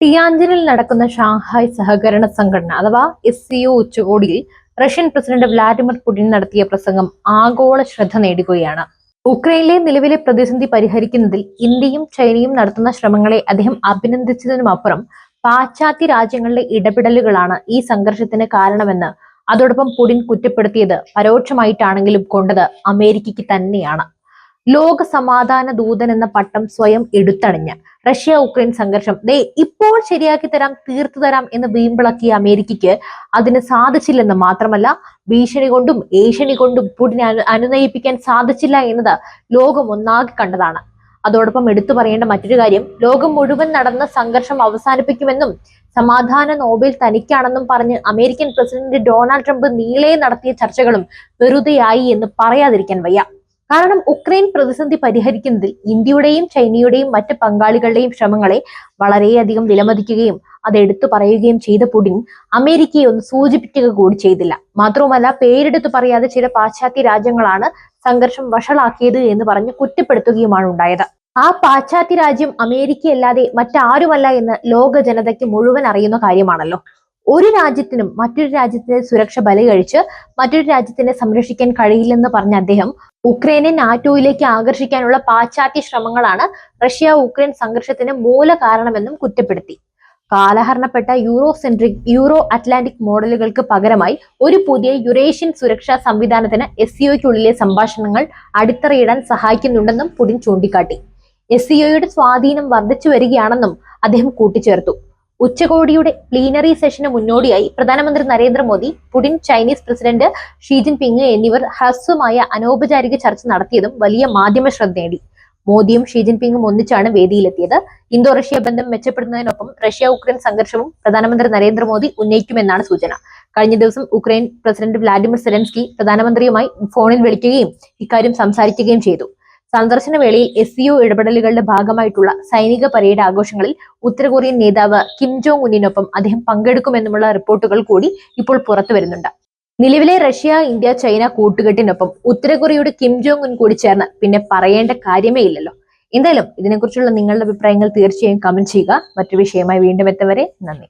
ടിയാഞ്ചനിൽ നടക്കുന്ന ഷാങ്ഹായ് സഹകരണ സംഘടന അഥവാ എസ് സി ഒ ഉച്ചകോടിയിൽ റഷ്യൻ പ്രസിഡന്റ് വ്ലാഡിമിർ പുടിൻ നടത്തിയ പ്രസംഗം ആഗോള ശ്രദ്ധ നേടുകയാണ്. ഉക്രൈനിലെ നിലവിലെ പ്രതിസന്ധി പരിഹരിക്കുന്നതിൽ ഇന്ത്യയും ചൈനയും നടത്തുന്ന ശ്രമങ്ങളെ അദ്ദേഹം അഭിനന്ദിച്ചതിനുമപ്പുറം പാശ്ചാത്യ രാജ്യങ്ങളിലെ ഇടപെടലുകളാണ് ഈ സംഘർഷത്തിന് കാരണമെന്ന് അതോടൊപ്പം പുടിൻ കുറ്റപ്പെടുത്തിയത് പരോക്ഷമായിട്ടാണെങ്കിലും കൊണ്ടത് അമേരിക്കയ്ക്ക് തന്നെയാണ്. ലോക സമാധാന ദൂതൻ എന്ന പട്ടം സ്വയം എടുത്തണിഞ്ഞ. റഷ്യ ഉക്രൈൻ സംഘർഷം. ദേ ഇപ്പോൾ ശരിയാക്കി തരാം തീർത്തു തരാം എന്ന് വീമ്പിളക്കിയ അമേരിക്കയ്ക്ക് അതിന് സാധിച്ചില്ലെന്ന് മാത്രമല്ല ഭീഷണി കൊണ്ടും ഏഷ്യണി കൊണ്ടും പുടിനെ അനു അനുനയിപ്പിക്കാൻ സാധിച്ചില്ല എന്നത് ലോകം ഒന്നാകെ കണ്ടതാണ്. അതോടൊപ്പം എടുത്തു പറയേണ്ട മറ്റൊരു കാര്യം ലോകം മുഴുവൻ നടന്ന സംഘർഷം അവസാനിപ്പിക്കുമെന്നും സമാധാന നോബൽ തനിക്കാണെന്നും പറഞ്ഞ് അമേരിക്കൻ പ്രസിഡന്റ് ഡൊണാൾഡ് ട്രംപ് നീളെ നടത്തിയ ചർച്ചകളും വെറുതെയായി എന്ന് പറയാതിരിക്കാൻ വയ്യ. കാരണം ഉക്രൈൻ പ്രതിസന്ധി പരിഹരിക്കുന്നതിൽ ഇന്ത്യയുടെയും ചൈനയുടെയും മറ്റ് പങ്കാളികളുടെയും ശ്രമങ്ങളെ വളരെയധികം വിലമതിക്കുകയും അത് എടുത്തു പറയുകയും ചെയ്ത പുടിൻ അമേരിക്കയെ ഒന്ന് സൂചിപ്പിക്കുക കൂടി ചെയ്തില്ല. മാത്രവുമല്ല പേരെടുത്തു പറയാതെ ചില പാശ്ചാത്യ രാജ്യങ്ങളാണ് സംഘർഷം വഷളാക്കിയത് എന്ന് പറഞ്ഞ് കുറ്റപ്പെടുത്തുകയുമാണ് ഉണ്ടായത്. ആ പാശ്ചാത്യ രാജ്യം അമേരിക്കയല്ലാതെ മറ്റാരുമല്ല എന്ന് ലോക ജനതയ്ക്ക് മുഴുവൻ അറിയുന്ന കാര്യമാണല്ലോ. ഒരു രാജ്യത്തിനും മറ്റൊരു രാജ്യത്തിന്റെ സുരക്ഷ ബലി കഴിച്ച് മറ്റൊരു രാജ്യത്തിനെ സംരക്ഷിക്കാൻ കഴിയില്ലെന്ന് പറഞ്ഞ അദ്ദേഹം ഉക്രൈനെ നാറ്റോയിലേക്ക് ആകർഷിക്കാനുള്ള പാശ്ചാത്യ ശ്രമങ്ങളാണ് റഷ്യ ഉക്രൈൻ സംഘർഷത്തിന് മൂല കാരണമെന്നും കുറ്റപ്പെടുത്തി. കാലഹരണപ്പെട്ട യൂറോ സെൻട്രിക് യൂറോ അറ്റ്ലാന്റിക് മോഡലുകൾക്ക് പകരമായി ഒരു പുതിയ യുറേഷ്യൻ സുരക്ഷാ സംവിധാനത്തിന് എസ് സിഒയ്ക്കുള്ളിലെ സംഭാഷണങ്ങൾ അടിത്തറയിടാൻ സഹായിക്കുന്നുണ്ടെന്നും പുടിൻ ചൂണ്ടിക്കാട്ടി. എസ് സിഒയുടെ സ്വാധീനം വർദ്ധിച്ചു വരികയാണെന്നും അദ്ദേഹം കൂട്ടിച്ചേർത്തു. ഉച്ചകോടിയുടെ പ്ലീനറി സെഷന് മുന്നോടിയായി പ്രധാനമന്ത്രി Narendra Modi Putin Chinese president Xi Jinping എന്നിവർ ഹ്രസ്വമായ അനൗപചാരിക ചർച്ച നടത്തിയതും വലിയ മാധ്യമ ശ്രദ്ധ നേടി. മോദിയും ഷീ ജിൻപിങ്ങും ഒന്നിച്ചാണ് വേദിയിലെത്തിയത്. ഇന്തോ റഷ്യ ബന്ധം മെച്ചപ്പെടുന്നതിനൊപ്പം റഷ്യ ഉക്രൈൻ സംഘർഷവും പ്രധാനമന്ത്രി നരേന്ദ്രമോദി ഉന്നയിക്കുമെന്നാണ് സൂചന. കഴിഞ്ഞ ദിവസം ഉക്രൈൻ പ്രസിഡന്റ് വ്ളാഡിമിർ സെലൻസ്കി പ്രധാനമന്ത്രിയുമായി ഫോണിൽ വിളിക്കുകയും ഇക്കാര്യം സംസാരിക്കുകയും ചെയ്തു. സന്ദർശന വേളയിൽ എസ് സിഒ ഇടപെടലുകളുടെ ഭാഗമായിട്ടുള്ള സൈനിക പരേഡ് ആഘോഷങ്ങളിൽ ഉത്തരകൊറിയൻ നേതാവ് കിം ജോങ് ഉന്നിനൊപ്പം അദ്ദേഹം പങ്കെടുക്കുമെന്നുമുള്ള റിപ്പോർട്ടുകൾ കൂടി ഇപ്പോൾ പുറത്തു വരുന്നുണ്ട്. നിലവിലെ റഷ്യ ഇന്ത്യ ചൈന കൂട്ടുകെട്ടിനൊപ്പം ഉത്തരകൊറിയയുടെ കിം ജോങ് ഉൻ കൂടി ചേർന്ന് പിന്നെ പറയേണ്ട കാര്യമേ ഇല്ലല്ലോ. എന്തായാലും ഇതിനെക്കുറിച്ചുള്ള നിങ്ങളുടെ അഭിപ്രായങ്ങൾ തീർച്ചയായും കമന്റ് ചെയ്യുക. മറ്റു വിഷയമായി വീണ്ടും എത്തവരെ നന്ദി.